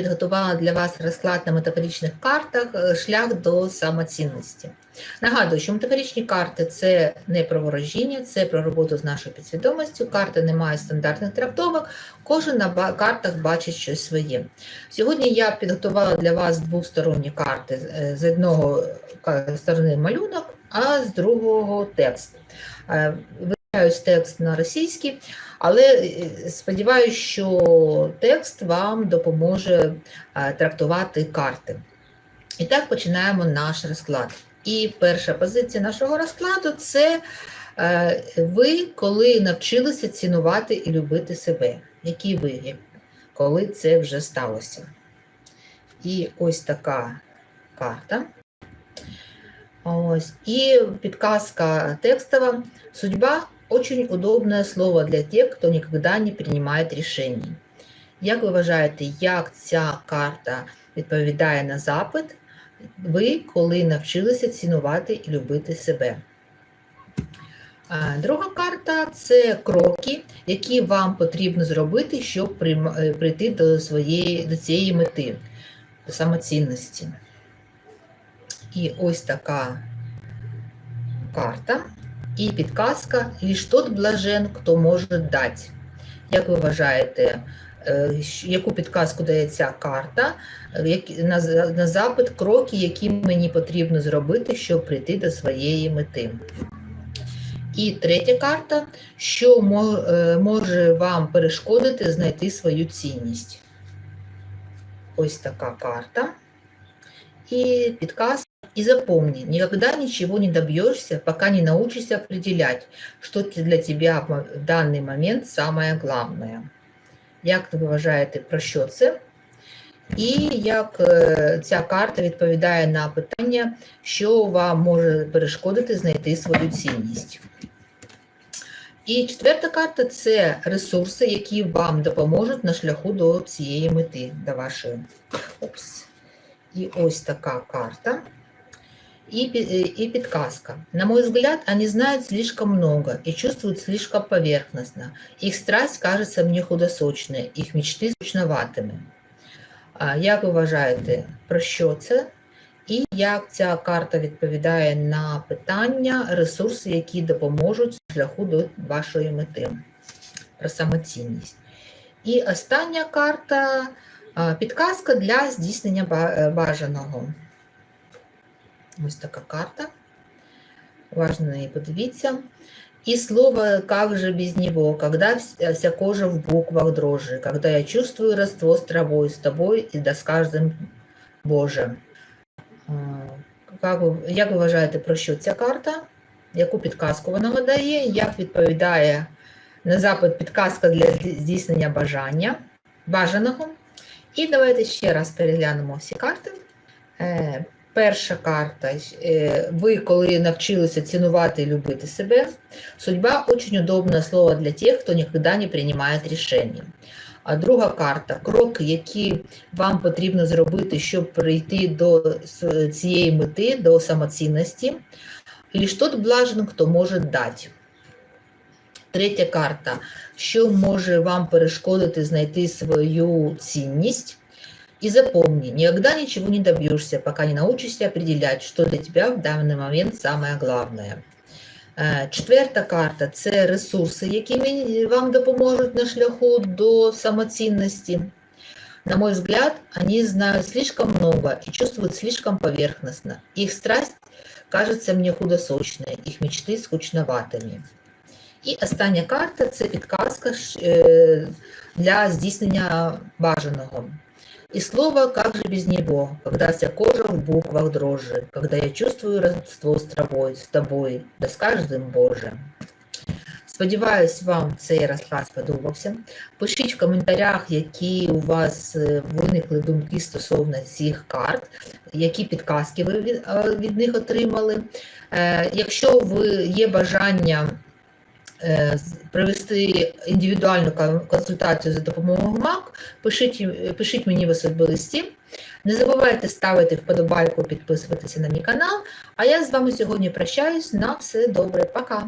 підготувала для вас розклад на метафоричних картах е, шлях до самоцінності. Нагадую, що метафоричні карти це не про ворожіння, це про роботу з нашою підсвідомістю. Карти не мають стандартних трактовок, кожен на картах бачить щось своє. Сьогодні я підготувала для вас двосторонні карти. Е, З одного ка- сторони малюнок, а з другого текст. Текст на російській, але е, сподіваюся, що текст вам допоможе е, трактувати карти. І так починаємо наш розклад. І перша позиція нашого розкладу це е, ви, коли навчилися цінувати і любити себе. Які ви, коли це вже сталося? І ось така карта. Ось. І підказка текстова. Судьба очень удобное слово для тех, хто никогда не приймає рішень. Як ви вважаєте, як ця карта відповідає на запит, ви коли навчилися цінувати і любити себе? Друга карта це кроки, які вам потрібно зробити, щоб е, прийти до, своєї, до цієї мети, до самоцінності. І ось така карта. І підказка «Лиш тот блажен, хто може дати». Як ви вважаєте, е, яку підказку дає ця карта? Е, На, запит кроки, які мені потрібно зробити, щоб прийти до своєї мети. І третя карта, що е, може вам перешкодити знайти свою цінність. Ось така карта. И підказка. И запомни, никогда ничего не добьешься, пока не научишься определять, что для тебя в даний момент самое главное. Як вважаєте, про що це? І як ця карта відповідає на питання, що вам може перешкодити знайти свою цінність. І четверта карта це ресурси, які вам допоможуть на шляху до цієї мети, до вашої. Опс. И ось така карта. И, э, и подсказка. На мой взгляд, они знают слишком много и чувствуют слишком поверхностно. Их страсть кажется мне худосочной, их мечты скучноватими. А як ви вважаєте, про що це? І як ця карта відповідає на питання, ресурси, які допоможуть шляху до вашої мети, про самоцінність. І остання карта Підказка для здійснення е, бажаного. Ось така карта. Важно на неї подивіться. И слово «как же без него», когда вся кожа в буквах дрожи, когда я чувствую родство с травой, с тобой и да с каждым Боже. А, Як ви, вважаєте, про що ця карта? Яку підказку вона видає? Як відповідає на запит підказка для здійснення бажання, бажаного? І давайте ще раз переглянемо всі карти. Перша карта. Е, ви, коли навчилися цінувати і любити себе. Судьба очень удобне слово для тих, хто ніколи не приймає рішення. А друга карта кроки, які вам потрібно зробити, щоб прийти до цієї мети, до самоцінності. Лиш тот блажен, хто може дати. Третя карта. Що може вам перешкодити знайти свою цінність? И запомни, никогда ничего не добьешься, пока не научишься определять, что для тебя в данный момент самое главное. Е, Четверта карта це ресурси, які мені- вам допоможуть на шляху до самоцінності. На мой взгляд, они знают слишком много и чувствуют слишком поверхностно. Их страсть кажется мне худосочной, их мечты скучноватыми. І остання карта це підказка ш- е, для здійснення бажаного. И слово «как же без него», когда вся кожа в буквах дрожи, когда я чувствую родство с травой, с тобой, да с каждым Боже. Сподіваюсь, вам цей розклад сподобався. Пишіть в коментарях, які у вас е, виникли думки стосовно цих карт, які підказки ви від, е, них отримали. Е, Якщо ви є бажання з- провести індивідуальну консультацію за допомогою МАК, пишіть, пишіть мені в особисті. Не забувайте ставити вподобайку, підписуватися на мій канал. А я з вами сьогодні прощаюсь. На все добре. Пока!